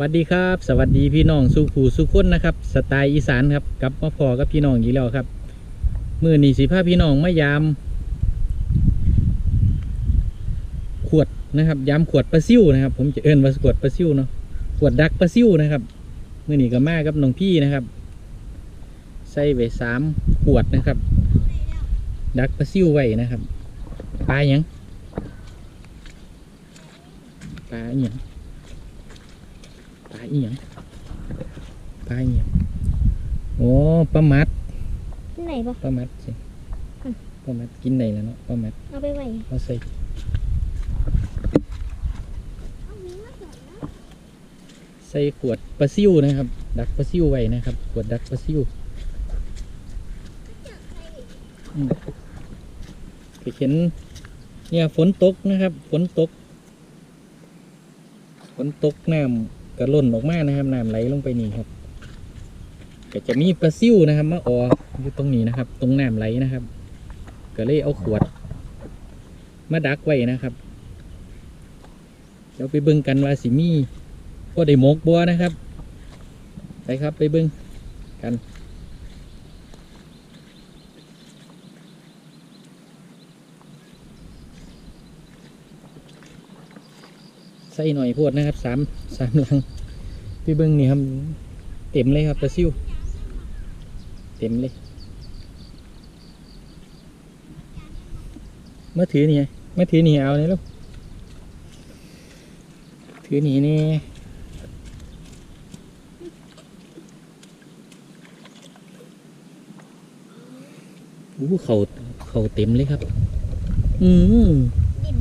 สวัสดีครับ สวัสดีพี่น้องสุขูสุขคนนะครับ สไตล์อีสานครับกลับมาพอกับพี่น้องอีกแล้วครับ มือหนีสีผ้าพี่น้องมายาม ขวดนะครับยามขวดปลาซิ่วนะครับ ผมจะเอิ้นว่าขวดปลาซิ่วเนาะขวดดักปลาซิ่วนะครับมือหนีกับมากับน้องพี่นะครับ ใส่ไว้สามขวดนะครับ ดักปลาซิ่วไว้นะครับปลาหยังปลาอหยัง ปลาอีหยังปลาอีหยังโอ้ปลามัดที่ไหนปะ ปลามัดสิอืม ปลามัดกินได้แล้วเนาะปลามัดเอาไปไว้เอาใส่ใส่ขวดปลาซิวนะครับ ดักปลาซิวไว้นะครับ ขวดดักปลาซิวอืมไปเห็น เนี่ยฝนตกนะครับ ฝนตก ฝนตกน้ำ กระล่นออกมานะครับน้ำไหลลงไปนี่ครับก็จะมีปลาซิวนะครับมาออกอยู่ตรงนี้นะครับ ตรงน้ำไหลนะครับ ก็เลยเอาขวด มาดักไว้นะครับเดี๋ยวไปเบิ่งกันว่าสิมีก็ได้หมกบัวนะครับไปครับไปเบิ่งกัน ส่หน่อยโพดนะครับสามสามลังพี่เบิ้งนี่ครับเต็มเลยครับปลาซิวเต็มเลยมาถือนี่ไงมาถือนี่เอาเลยลูกถือนี่นี่อู้เขาเขาเต็มเลยครับ อืมดิน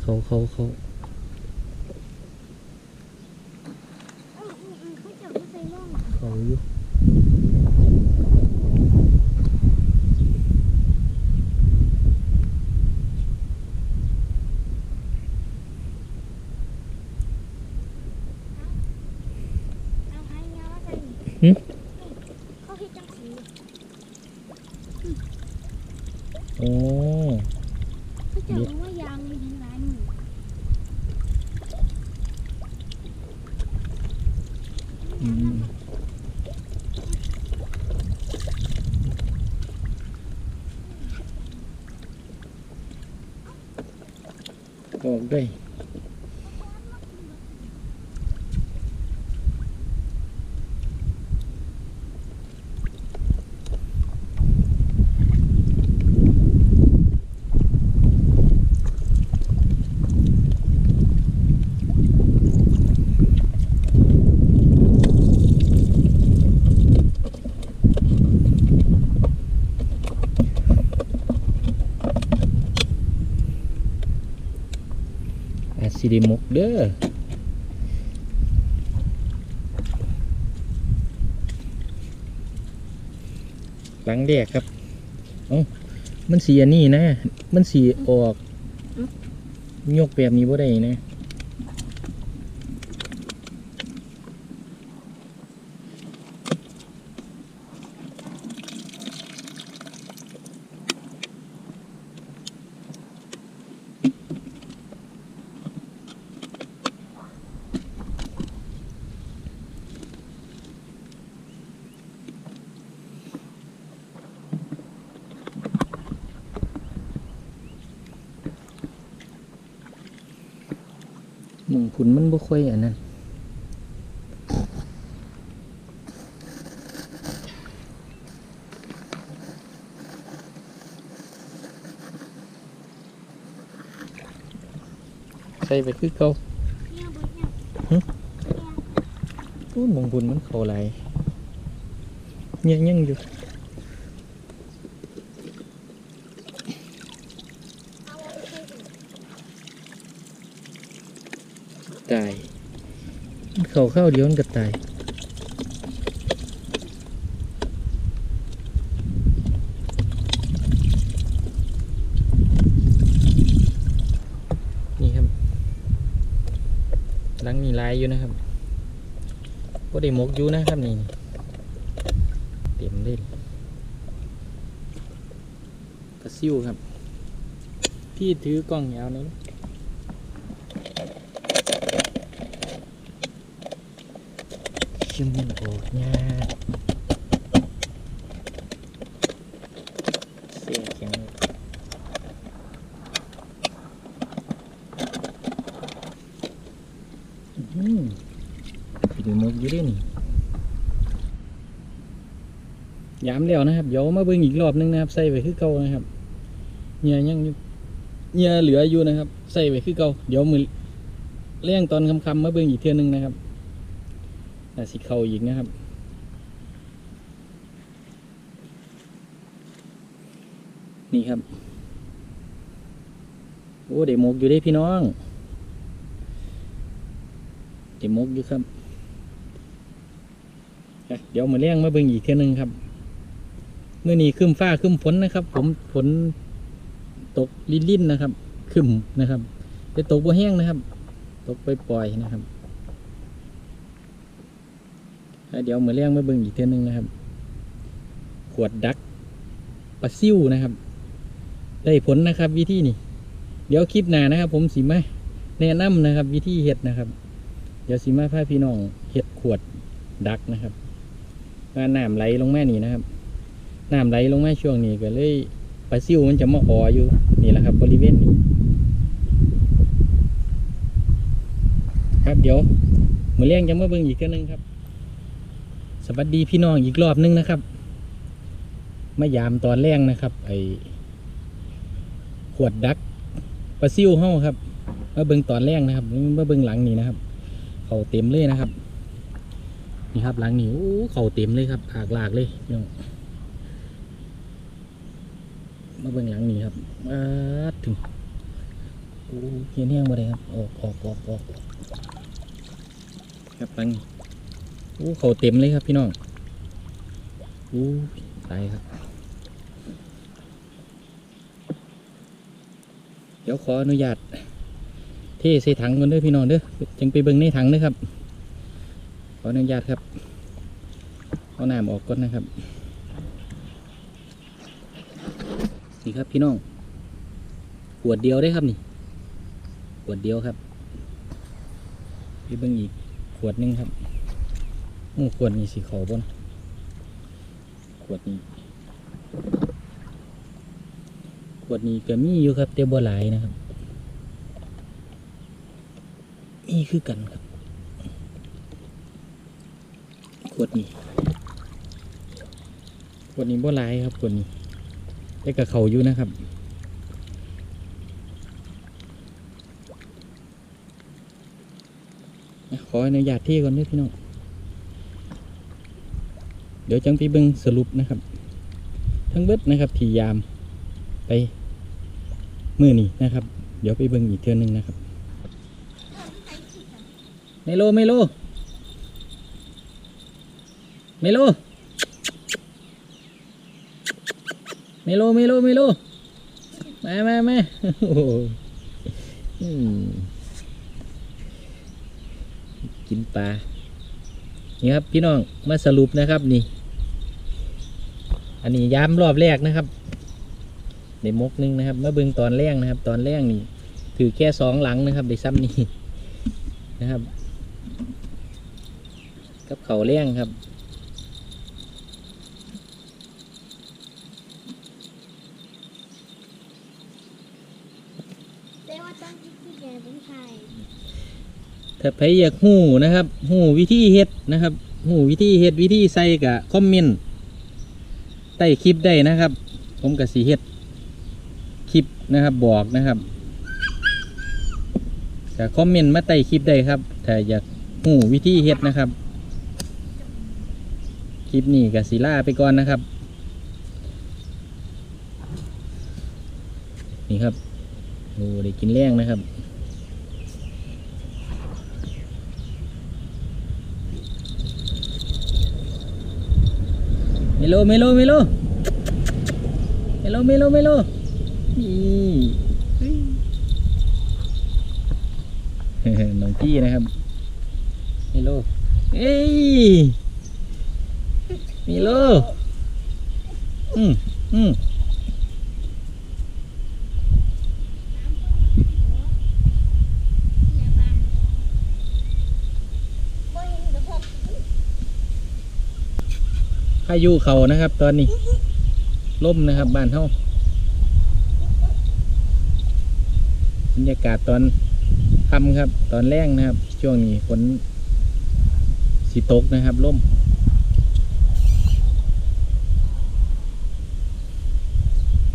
เขาเขาเขา อ๋ออืมอืมเขาจับมาใส่ร่อง เขาอยู่ เอาให้เงาใส่นี่ หึ เขาให้จังสีโอ้เขาจับมว่ายางมีไร้านหนึ่งอืมออกด้ สิได้หมกเด้อหลังแดกครับเอ้ามันสีอันนี้นะ มันสีออก ยกแบบนี้บ่ได้นะ หมองผุนมันบ่ค่อยอันนั้นใส่ไปคือเก่าเนี่ยเบิดเนี่ยโอ้ยหมองผุนมันเข้าหลายเนี่ยยังอยู่ เอาไว้ใส่ถุง ตาย มันเข้าเข้าเดียวมันก็ตายนี่ครับหลังมีลายอยู่นะครับก็ได้มกอยู่นะครับนี่เต็มเลยกระซิวครับ พี่ถือกล้องยาวหนี่อย จึงมันออกยากเสียแข็งอืมดูมกอยู่เด้วยนี่ยามแล้วนะครับเดี๋ยวมาเบิ่งอีกรอบนึงนะครับใส่ไปคือเก่านะครับเงื่อยังยเงื่อเหลืออยู่นะครับ ใส่ไปคือเก่าเดี๋ยวมือเลี้ยงตอนคำๆมาเบิ่งอีกเทื่อนึงนะครับ น่าสิเข้าอีกนะครับนี่ครับ โอ้เดมกอยู่ได้พี่น้อง เดมกอยู่ครับ เดี๋ยวมาเลี้ยงมาเบิ่งอีกเท่านึงครับ เมื่อนี้ขึ้นฟ้าขึ้นฝนนะครับ ผมฝนตกลิ่นๆนะครับ ขึ้นนะครับแต่ตกบ่แห้งนะครับ ตกไปปล่อยๆนะครับ แล้วเดี๋ยวมือเลี้ยงมาเบิ่งอีกเท่านึงนะครับ ขวดดักปลาซิ่วนะครับ ได้ผลนะครับ วิธีนี่เดี๋ยวคลิปหน้านะครับ ผมสีมาแนะนำนะครับ วิธีเห็ดนะครับ เดี๋ยวสีมาพาพี่น้องเห็ดขวดดักนะครับว่าน้ำไหลลงแม่นี่นะครับน้ำไหลลงแม่ช่วงนี้ก็เลยปลาซิ่วมันจะมาอออยู่นี่แหละครับ บริเวณนี้ครับเดี๋ยวมือเลี้ยงจะมาเบิ่งอีกเท่านึงครับ สวัสดีพี่น้องอีกรอบนึงนะครับมายามตอนแรกนะครับ ไอขวดดักปลาซิวเฮ้าครับมาเบิ่งตอนแรกนะครับมาเบิ่งหลังนี่นะครับ เขาเต็มเลยนะครับ นี่ครับหลังนี่โอ้เขาเต็มเลยครับอากลากเลยพี่น้องมาเบิ่งหลังนี่ครับมาถึงโอ้เฮียนแห้งมาเลยครับออกออกออกออกครับหลังนี้ อ้เขาเต็มเลยครับพี่น้องโอ้ตายครับ เดี๋ยวขออนุญาตเทใส่ถังก่อนเด้อพี่น้องเด้อจึงไปเบิ่งในถังเด้อครับ ขออนุญาตครับเอาน้ำออกก่อนนะครับนี่ครับพี่น้องขวดเดียวได้ครับนี่ขวดเดียวครับไปเบิ่งอีกขวดนึงครับ โอ้ขวดนี้สีขาวบนขวดนี้ขวดนี้ก็มีอยู่ครับแต่บ่หลายนะครับ มีคือกันครับ ขวดนี้ขวดนี้บ่หลายครับขวดนี้แต่ก็เขาอยู่นะครับขออนุญาตที่ก่อนด้วยพี่น้อง เดี๋ยวจังไปเบิ่งสรุปนะครับ ทั้งเบิดนะครับที่ยามไปมือนี้นะครับ เดี๋ยวไปเบิ่งอีกเทื่อหนึงนะครับเมโลเมโลเมโลเมโลเมโลเมโลมามามาโอ้โหอืมกินปลา นี่ครับพี่น้องมาสรุปนะครับนี่ อันนี้ย้ำรอบแรกนะครับในมกหนึงนะครับมาเบิ่งตอนแรกนะครับ ตอนแรกนี่ ถือแค่สองหลังนะครับได้ซ้ำนี่นะครับ กับเขาแรงครับ ถ้าใครอยากหู้นะครับหู้วิธีเฮ็ดนะครับหู้วิธีเฮ็ดวิธีใส่กะคอมเมนต์ใต้คลิปได้นะครับ ผมกับสีเฮ็ดคลิปนะครับบอกนะครับก็คอมเมนต์มาใต้คลิปได้ครับถ้าอยากหู้วิธีเฮ็ดนะครับ คลิปนี้กับสีล่าไปก่อนนะครับ นี่ครับโอ้ได้กินแรงนะครับ โลเมโลเมโลเมโลเมโลเมโลนี่น้องพี่นะครับเมโลเอ้ยเมโลอืมอืม บ่เห็นกับพวก พายุเขานะครับ ตอนนี้ล่มนะครับบ้านเฮาบรรยากาศตอนค่ำครับ ตอนแรงนะครับ ช่วงนี้ฝนสิตกนะครับล่ม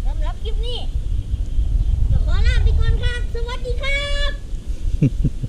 สำหรับคลิปนี้ก็ขอลาไปก่อนครับ สวัสดีครับ